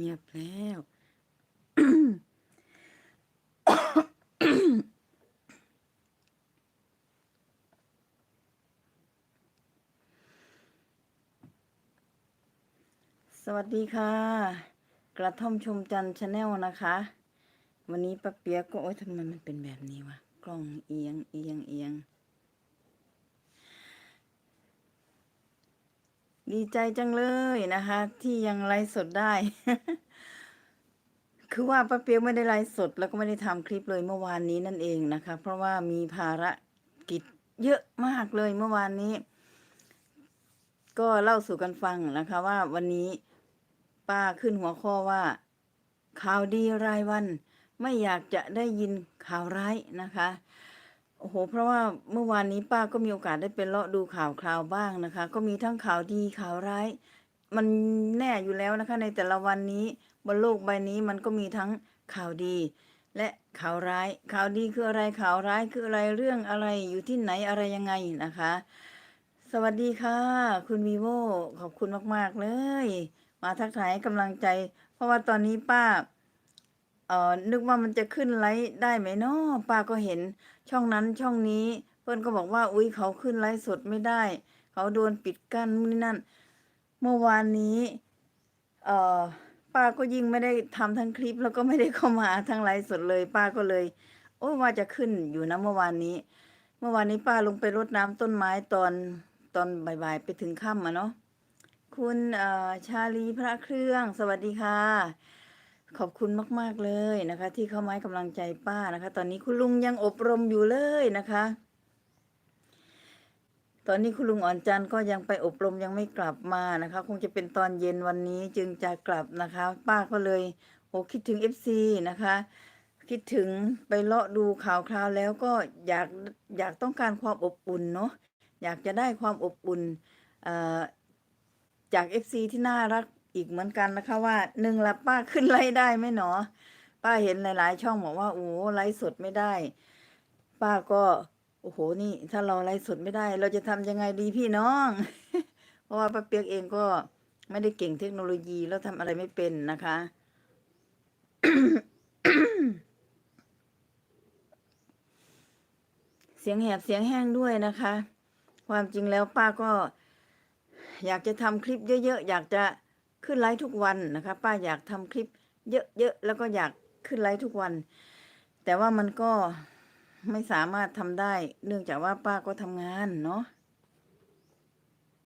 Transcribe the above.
เงียบแล้ว สวัสดีค่ะ กระท่อมชมจันทร์ชาแนลนะคะ วันนี้ป้าเปียกก็ โอ๊ยทำไมมันเป็นแบบนี้วะ กล้องเอียงเอียงเอียง ดีใจจังเลยนะคะ ที่ยังไลฟ์สดได้ คือว่าป้าเปียกไม่ได้ไลฟ์สด แล้วก็ไม่ได้ทำคลิปเลยเมื่อวานนี้นั่นเองนะคะ เพราะว่ามีภารกิจเยอะมากเลยเมื่อวานนี้ ก็เล่าสู่กันฟังนะคะ ว่าวันนี้ป้าขึ้นหัวข้อว่า ข่าวดีรายวัน ไม่อยากจะได้ยินข่าวร้ายนะคะ โอ้โห เพราะว่าเมื่อวานนี้ป้าก็มีโอกาสได้ไปเลาะดูข่าวคราวบ้างนะคะ ก็มีทั้งข่าวดีข่าวร้าย มันแน่อยู่แล้วนะคะ ในแต่ละวันนี้บนโลกใบนี้มันก็มีทั้งข่าวดี และข่าวร้าย ข่าวดีคืออะไรข่าวร้ายคืออะไรเรื่องอะไรอยู่ที่ไหนอะไรยังไงนะคะ สวัสดีค่ะ คุณวีโวขอบคุณมาก ๆ เลย มาทักทายกำลังใจ เพราะว่าตอนนี้ป้า เอ่อนึกว่ามันจะขึ้นไลฟ์ได้ไหมเนาะป้าก็เห็นช่องนั้นช่องนี้ เพื่อนก็บอกว่า อุ้ยเขาขึ้นไลฟ์สดไม่ได้ เขาโดนปิดกั้นนู่นนี่นั่น เมื่อวานนี้ เอ่อป้าก็ยิ่งไม่ได้ทำทั้งคลิป แล้วก็ไม่ได้เข้ามาทั้งไลฟ์สดเลย ป้าก็เลย โอ้ว่าจะขึ้นอยู่นะเมื่อวานนี้ เมื่อวานนี้ป้าลงไปรดน้ำต้นไม้ตอนตอนบ่ายๆไปถึงค่ำอะเนาะคุณชาลีพระเครื่อง สวัสดีค่ะ ขอบคุณมาก ๆ เลยนะคะ ที่เข้ามาให้กำลังใจป้านะคะ ตอนนี้คุณลุงยังอบรมอยู่เลยนะคะ ตอนนี้คุณลุงอ่อนจันทร์ก็ยังไปอบรมยังไม่กลับมานะคะ คงจะเป็นตอนเย็นวันนี้จึงจะกลับนะคะ ป้าก็เลยโอ้คิดถึงเอฟซีนะคะ คิดถึงไปเลาะดูข่าวคราวแล้วก็อยากอยากต้องการความอบอุ่นเนาะอยากจะได้ความอบอุ่นจากเอฟซีที่น่ารัก อีกเหมือนกันนะคะว่าหนึ่งละป้าขึ้นไลฟ์ได้ไหมหนอ ป้าเห็นหลาย ๆ ช่องบอกว่าโอ้ไลฟ์สดไม่ได้ ป้าก็โอ้โหนี่ ถ้าเราไลฟ์สดไม่ได้ เราจะทำยังไงดีพี่น้อง เพราะว่าป้าเปียกเองก็ไม่ได้เก่งเทคโนโลยีแล้วทำอะไรไม่เป็นนะคะเสียงแหบเสียงแห้งด้วยนะคะ ความจริงแล้วป้าก็ อยากจะทำคลิปเยอะๆ อยากจะ ขึ้นไลฟ์ทุกวันนะคะ ป้าอยากทำคลิปเยอะๆแล้วก็อยากขึ้นไลฟ์ทุกวัน แต่ว่ามันก็ไม่สามารถทำได้ เนื่องจากว่าป้าก็ทำงานเนาะ